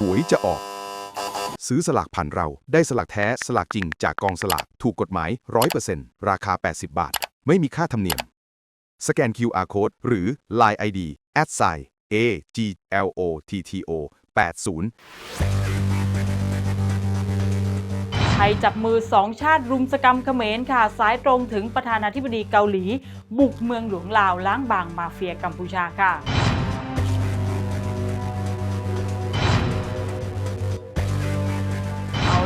หวยจะออก ซื้อสลากผ่านเราได้สลากแท้สลากจริงจากกองสลากถูกกฎหมาย 100%ราคา 80 บาท ไม่มีค่าธรรมเนียม สแกน QR Code หรือ Line ID at s i a g l o t t o 80ไทยจับมือสองชาติรุมสกรรมเขมรค่ะ สายตรงถึงประธานาธิบดีเกาหลี บุกเมืองหลวงลาวล้างบางมาเฟียกัมพูชาค่ะ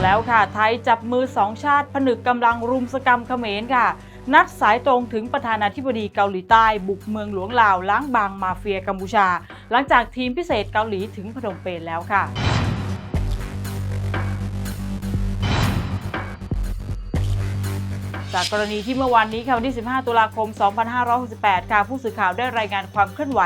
แล้วค่ะ ไทยจับมือสองชาติผนึกกำลังรุมสกรรมเขมรค่ะ นัดสายตรงถึงประธานาธิบดีเกาหลีใต้ บุกเมืองหลวงลาวล้างบางมาเฟียกัมพูชา หลังจากทีมพิเศษเกาหลีถึงพนมเปญแล้วค่ะจากกรณีที่เมื่อวานนี้ค่ะวันที่ 15 ตุลาคม 2568 ค่ะ ผู้สื่อข่าวได้รายงานความเคลื่อนไหว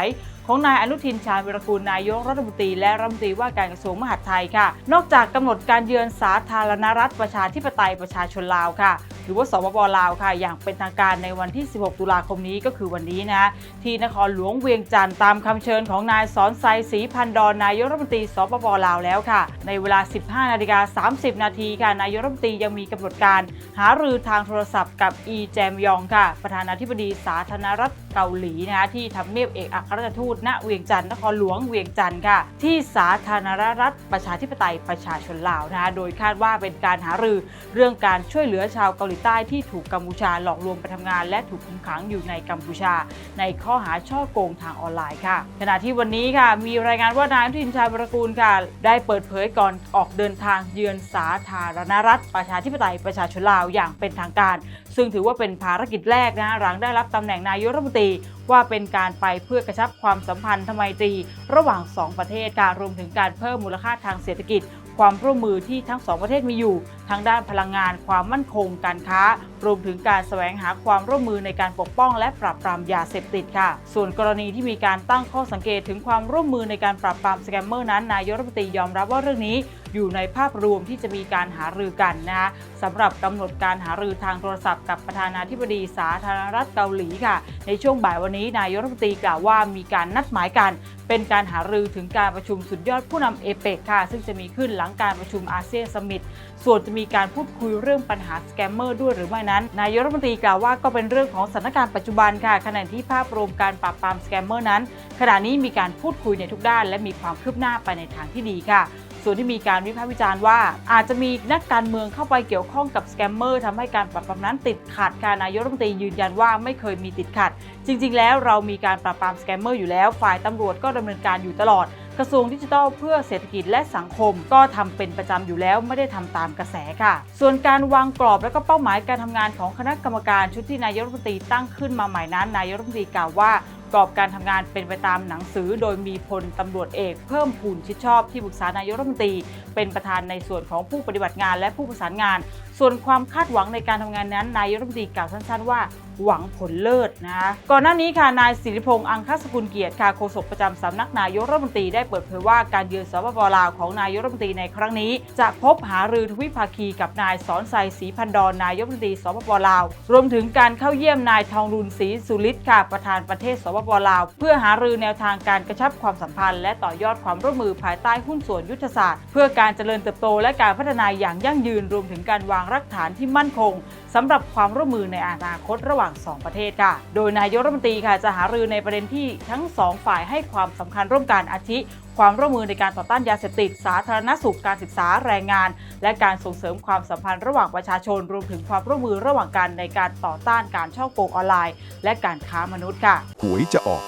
ของนายอนุทินชาญวิรกูลนายกรัฐมนตรีและรัฐมนตรีว่าการกระทรวงมหาดไทยค่ะ นอกจากกำหนดการเยือนสาธารณรัฐประชาธิปไตยประชาชนลาวค่ะ หรือว่าสปปลาวค่ะ อย่างเป็นทางการในวันที่ 16 ตุลาคมนี้ก็คือวันนี้นะ ที่นครหลวงเวียงจันทร์ตามคำเชิญของนายสอนไซศรีพันดอนนายกรัฐมนตรีสปปลาวแล้วค่ะ ในเวลา 15 นาฬิกา 30 นาทีค่ะนายกรัฐมนตรียังมีกำหนดการ หารือทางโทรศัพท์กับอีแจมยองค่ะ ประธานาธิบดีสาธารณรัฐเกาหลีนะที่ทำเนียบเอกอัครราชทูตณเวียงจันทร์นครหลวงเวียงจันทร์ค่ะ ที่สาธารณรัฐประชาธิปไตยประชาชนลาวนะคะโดยคาดว่าเป็นการหารือเรื่องการช่วยเหลือชาวเกาหลีใต้ที่ถูกกัมพูชาหลอกลวงไปทำงาน และถูกคุมขังอยู่ในกัมพูชา ในข้อหาช่อโกงทางออนไลน์ค่ะ ขณะที่วันนี้ค่ะ มีรายงานว่านายทินชาญวรกูลค่ะ ได้เปิดเผยก่อนออกเดินทางเยือนสาธารณรัฐประชาธิปไตยประชาชนลาวอย่างเป็นทางการ ซึ่งถือว่าเป็นภารกิจแรกนะหลังได้รับตำแหน่งนายกรัฐมนตรีว่าเป็นการไปเพื่อกระชับความสัมพันธ์ทไมตรี ระหว่าง 2 ประเทศการรวมถึงการเพิ่มมูลค่าทางเศรษฐกิจ ความร่วมมือที่ทั้งสองประเทศมีอยู่ทั้งด้านพลังงานความมั่นคงการค้า รวมถึงการแสวงหาความร่วมมือในการปกป้องและปราบปรามยาเสพติดค่ะ ส่วนกรณีที่มีการตั้งข้อสังเกตถึงความร่วมมือในการปราบปรามสแกมเมอร์นั้นนายกรัฐมนตรียอมรับว่าเรื่องนี้อยู่ในภาพรวมที่จะมีการหารือกันนะคะสำหรับกำหนดการหารือทางโทรศัพท์กับประธานาธิบดีสาธารณรัฐเกาหลีค่ะ ในช่วงบ่ายวันนี้นายกรัฐมนตรีกล่าวว่ามีการนัดหมายกัน เป็นการหารือถึงการประชุมสุดยอดผู้นำเอเปกค่ะ ซึ่งจะมีขึ้นหลังการประชุมอาเซียนสมิตส่วนจะมีการพูดคุยเรื่องปัญหาสแกมเมอร์ด้วยหรือไม่นั้น นายกรัฐมนตรีกล่าวว่าก็เป็นเรื่องของสถานการณ์ปัจจุบันค่ะขณะที่ภาพรวมการปราบปรามสแกมเมอร์นั้น ขณะนี้มีการพูดคุยในทุกด้าน และมีความคืบหน้าไปในทางที่ดีค่ะส่วนที่มีการวิพากษ์วิจารณ์ว่า อาจจะมีนักการเมืองเข้าไปเกี่ยวข้องกับสแกมเมอร์ทำให้การปราบปรามนั้นติดขัดค่ะนายกรัฐมนตรียืนยันว่าไม่เคยมีติดขัด จริง ๆ แล้วเรามีการปราบปรามสแกมเมอร์อยู่แล้ว ฝ่ายตำรวจก็ดำเนินการอยู่ตลอด กระทรวงดิจิทัลเพื่อเศรษฐกิจและสังคม ก็ทำเป็นประจำอยู่แล้วไม่ได้ทำตามกระแสค่ะ ส่วนการวางกรอบและก็เป้าหมายการทำงานของคณะกรรมการชุดที่นายกรัฐมนตรีตั้งขึ้นมาใหม่นั้นนายกรัฐมนตรีกล่าวว่ากรอบการทำงานเป็นไปตามหนังสือ โดยมีพลตำรวจเอกเพิ่มพูนชิดชอบที่ปรึกษานายกรัฐมนตรี เป็นประธานในส่วนของผู้ปฏิบัติงานและผู้ประสานงาน ส่วนความคาดหวังในการทำงานนั้นนายรัฐมนตรีกล่าวสั้นๆว่าหวังผลเลิศนะคะก่อนหน้านี้ค่ะนายสิริพงษ์อังคสกุลเกียรติค่ะโฆษกประจำสำนักนายกรัฐมนตรีได้เปิดเผยว่าการเยือนสปปลาวของนายกรัฐมนตรีในครั้งนี้ จะพบหารือทวิภาคีกับนายสอนไซศรีพันดอนนายกรัฐมนตรีสปปลาว รวมถึงการเข้าเยี่ยมนายทองรุนศรีสุริศค่ะประธานประเทศสปปลาว เพื่อหารือแนวทางการกระชับความสัมพันธ์ และต่อยอดความร่วมมือภายใต้หุ้นส่วนยุทธศาสตร์ เพื่อการการเจริญเติบโตและการพัฒนาอย่างยั่งยืนรวมถึงการวางรากฐานที่มั่นคงสำหรับความร่วมมือในอนาคตระหว่าง 2 ประเทศค่ะ โดยนายกรัฐมนตรีค่ะจะหารือในประเด็นที่ทั้ง 2 ฝ่ายให้ความสำคัญร่วมกันอาทิความร่วมมือในการต่อต้านยาเสพติด สาธารณสุข การศึกษา แรงงาน และการส่งเสริมความสัมพันธ์ระหว่างประชาชน รวมถึงความร่วมมือระหว่างกันในการต่อต้านการช่อโกงออนไลน์ และการค้ามนุษย์ค่ะ หวยจะออก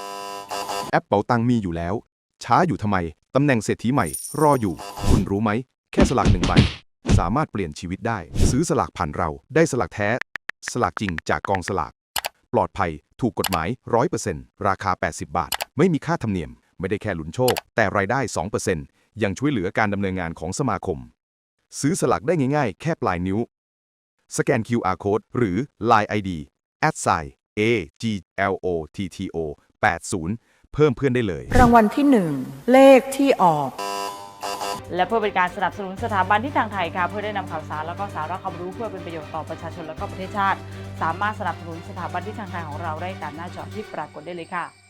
แอปเป๋าตังมีอยู่แล้ว ช้าอยู่ทำไม ตำแหน่งเศรษฐีใหม่ รออยู่ คุณรู้ไหม แค่สลากหนึ่งใบ สามารถเปลี่ยนชีวิตได้ ซื้อสลากผ่านเราได้สลากแท้ สลากจริงจากกองสลาก ปลอดภัย ถูกกฎหมาย 100%ราคา 80 บาท ไม่มีค่าธรรมเนียม ไม่ได้แค่ลุ้นโชค แต่รายได้ 2%ยังช่วยเหลือการดำเนินงานของสมาคม ซื้อสลากได้ง่าย ๆ แค่ปลายนิ้ว สแกน QR Code หรือ Line ID at sign a g l o t t o 80 เพิ่มเพื่อนได้เลย รางวัลที่หนึ่งเลขที่ออก และเพื่อเป็นการสนับสนุนสถาบันที่ทางไทยค่ะเพื่อได้นำข่าวสารแล้วก็สาระความรู้เพื่อเป็นประโยชน์ต่อประชาชนและก็ประเทศชาติ สามารถสนับสนุนสถาบันที่ทางไทยของเราได้ตามหน้าจอที่ปรากฏได้เลยค่ะ